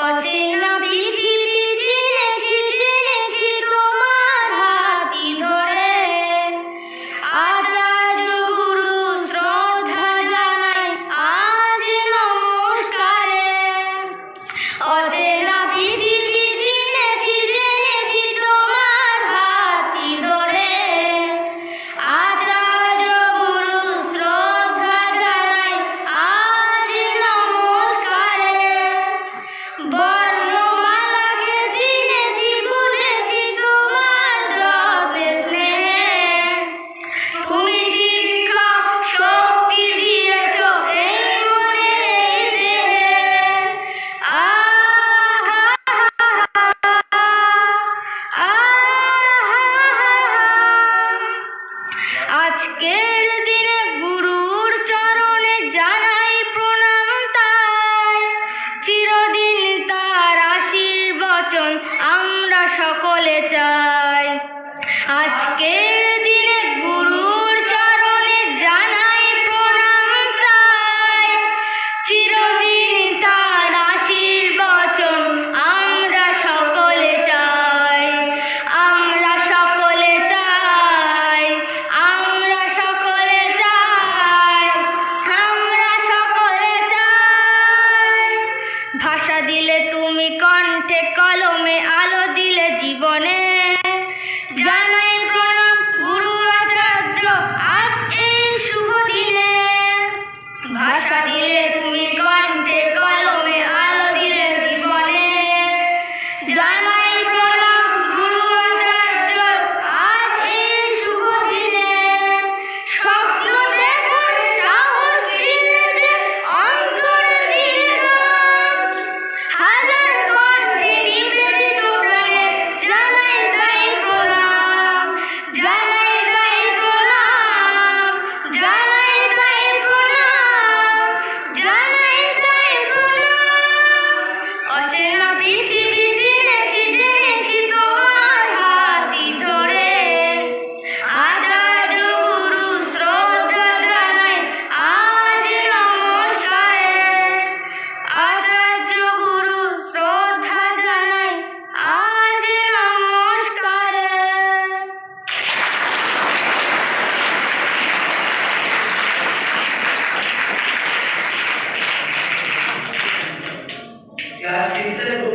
অচেনা পৃথিবী বর্ণমালাকে চিনেছি তোমার স্নেহে। তুমি শিক্ষক আহা। আজকের দিনে সকলে চাই। আজকের দিনে গুরুর ভাষা দিলে তুমি কণ্ঠে কলমে আলো দিলে জীবনে। Isaiah